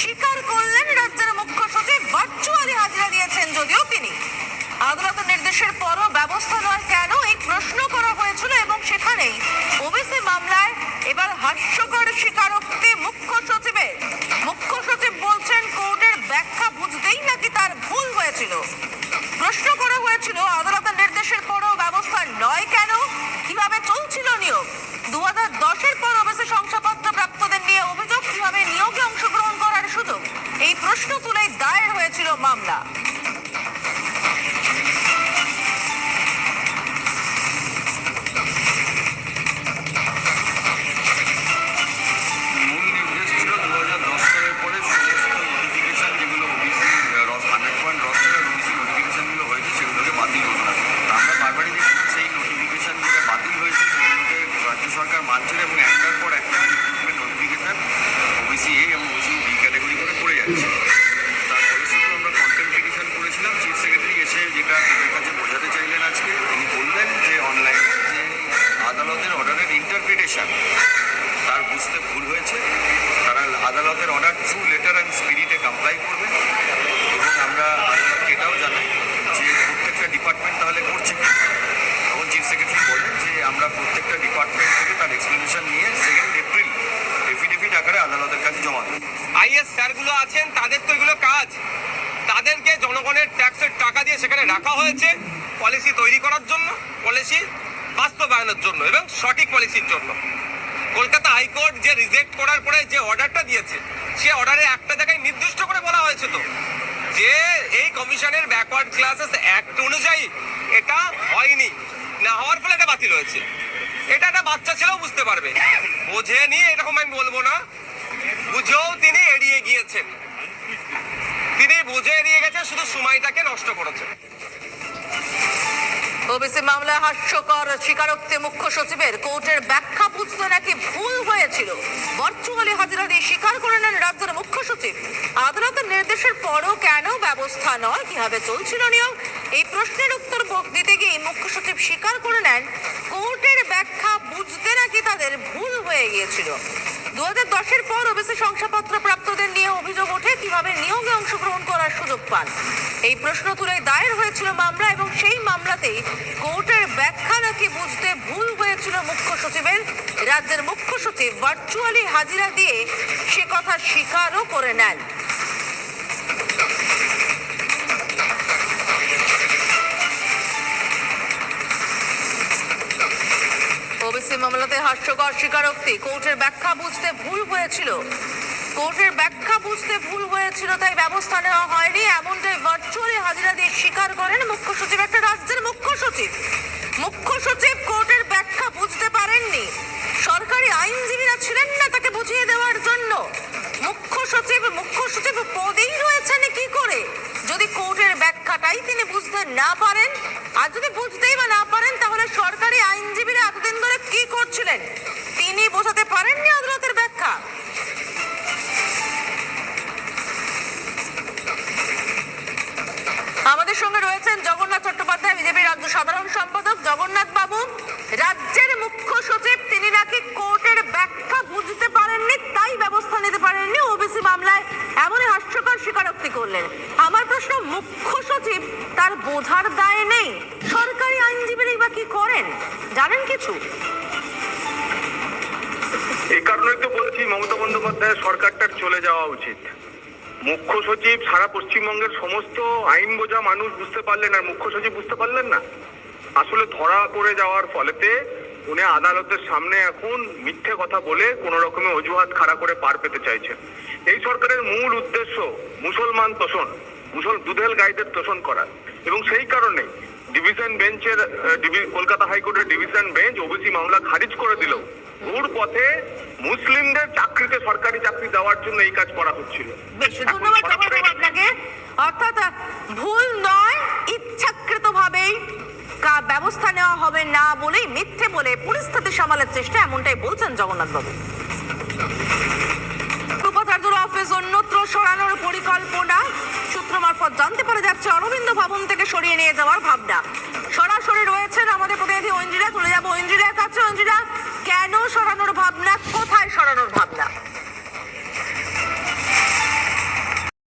স্বীকার করলেন রাজ্যের মুখ্য সচিব, ভার্চুয়ালি হাজিরা দিয়েছেন যদিও তিনি। আদালতের নির্দেশের পরও ব্যবস্থা নয় কেন, এই প্রশ্ন করা হয়েছিল এবং সেখানেই ওবিসি মামলায় এবার হাস্যকর স্বীকারোক্তি মুখ্য সচিবের। মুখ্য সচিব বলছেন, কোর্টের ব্যাখ্যা বুঝতেই নাকি তার ভুল হয়েছিল। প্রশ্ন করা হয়েছিল, আদালতের নির্দেশের পরও ব্যবস্থা নয় কেন, কীভাবে চলছিল নিয়োগ? দু হাজার দশের ইন্টারপ্রিটেশন তার বুঝতে ভুল হয়েছে। তারা আদালতের অর্ডার থ্রু লেটার অ্যান্ড স্পিরিটে কমপ্লাই করবে। এবং আমরা আদালতকে এটাও জানাই যে প্রত্যেকটা ডিপার্টমেন্ট তাহলে করছে? তখন চিফ সেক্রেটারি বলেন যে, আমরা প্রত্যেকটা ডিপার্টমেন্ট থেকে তার এক্সপ্লেনেশন নিয়ে সেকেন্ড এপ্রিল এফিডেভিট আকারে আদালতের কাছে জমা দেবো। আইএস স্যারগুলো আছেন, তাদের তো এগুলো কাজ। তাদেরকে জনগণের ট্যাক্সের টাকা দিয়ে সেখানে রাখা হয়েছে পলিসি তৈরি করার জন্য পলিসি বাস্তবায়নের জন্য এবং সঠিক পলিসির জন্য। কলকাতা হাইকোর্ট যে রিজেক্ট করার পরে যে অর্ডারটা দিয়েছে, সে অর্ডারে একটা জায়গায় নির্দিষ্ট করে বলা হয়েছে তো। যে এই কমিশনের ব্যাকওয়ার্ড ক্লাসেস অ্যাক্ট অনুযায়ী এটা হয়নি, না হওয়ার ফলে এটা বাতিল হয়েছে। এটা একটা বাচ্চা ছেলেও বুঝতে পারবে। বোঝে নিয়ে এরকম আমি বলব না। বুঝেও তিনি এড়িয়ে গিয়েছেন। তিনি বুঝে এড়িয়ে গেছেন, শুধু সময়টাকে নষ্ট করেছেন। ওবিসি মামলায় হাস্যকর স্বীকারোক্তি মুখ্য সচিবের কোর্টের ব্যাখ্যা বুঝতে নাকি ভুল হয়েছিল। ভার্চুয়ালি হাজিরা দিয়ে স্বীকার করে নেন রাজ্যের মুখ্য সচিব। আদালতের নির্দেশের পরও কেন ব্যবস্থা নয়, কীভাবে চলছিল নিয়োগ এই প্রশ্নের উত্তর দিতে গিয়ে মুখ্য সচিব স্বীকার করে নেন, কোর্টের ব্যাখ্যা বুঝতে নাকি তাদের ভুল হয়ে গিয়েছিল। দু হাজার দশের পর ওবিসি শংসাপত্র প্রাপ্তদের নিয়ে অভিযোগ ওঠে কীভাবে নিয়োগে অংশগ্রহণ করার সুযোগ পান। এই প্রশ্ন তুলে দায়ের হয়েছিল মামলা এবং সেই মামলাতেই কোর্টের ব্যাখ্যা নাকি বুঝতে ভুল হয়েছিল মুখ্য সচিবের। রাজ্যের মুখ্য সচিব ভার্চুয়ালি হাজিরা দিয়ে সে কথা স্বীকারও করে নেন। ওবিসি মামলাতে হাস্যকর স্বীকারোক্তি। কোর্টের ব্যাখ্যা বুঝতে ভুল হয়েছিল। কোর্টের ব্যাখ্যা বুঝতে ভুল হয়েছিল, তাই ব্যবস্থা নেওয়া হয়নি। এমনটাই স্বীকার মুখ্য সচিব, একটা রাজ্যের মুখ্য সচিব। মুখ্য সচিব কোর্টের ব্যাখ্যা বুঝতে পারেননি। সরকারি আইনজীবীরা ছিলেন না তাকে বুঝিয়ে দেওয়ার জন্য। মুখ্য সচিব মুখ্য সচিব পদেই রয়েছেন কি করে? যদি কোর্টের ব্যাখ্যাটাই তিনি বুঝতে না পারেন, আর যদি বুঝতেই বা না পারেন সাধারণ সম্পাদক জগন্নাথ বাবু, রাজ্যের মুখ্য সচিব, তিনি নাকি কোর্টের ব্যাখ্যা বুঝতে পারেননি, তাই ব্যবস্থা নিতে পারেননি ওবিসি মামলায়। এমনই হাস্যকর স্বীকারোক্তি করলেন। আমার প্রশ্ন, মুখ্য সচিব তার বোঝার দায় নেই। সরকারি আইনজীবীরা বা কি করেন? জানেন কিছু? এই কারণে তো বলছি, মমতা বন্দ্যোপাধ্যায়ের সরকারটার চলে যাওয়া উচিত। মুখ্য সচিব সারা পশ্চিমবঙ্গের সমস্ত আইন বোঝা মানুষ বুঝতে পারলেন আর মুখ্য সচিব বুঝতে পারলেন না? আসলে ধরা পড়ে যাওয়ার ফলেতে উনি আদালতের সামনে এখন মিথ্যে কথা বলে কোন রকমের অজুহাত খাড়া করে পার পেতে চাইছেন। এই সরকারের মূল উদ্দেশ্য মুসলমান তোষণ, মুসল দুধেল গাইদের তোষণ করা এবং সেই কারণে ডিভিশন বেঞ্চের কলকাতা হাইকোর্টের ডিভিশন বেঞ্চ ওবিসি মামলা খারিজ করে দিল। ঘুর পথে মুসলিমদের চাকরিতে সরকারি চাকরি দেওয়ার জন্য এই কাজ করা হচ্ছিল। ধন্যবাদ আপনাকে। অর্থাৎ ভুল নয় ইচ্ছাকৃতভাবেই কা- ব্যবস্থা নেওয়া হবে না বলেই মিথ্যে বলে পরিস্থিতি সামালের চেষ্টা এমনটাই বলছেন জগন্নাথ বাবু অরবিন্দ ভবন থেকে সরিয়ে নিয়ে যাওয়ার ভাবনা।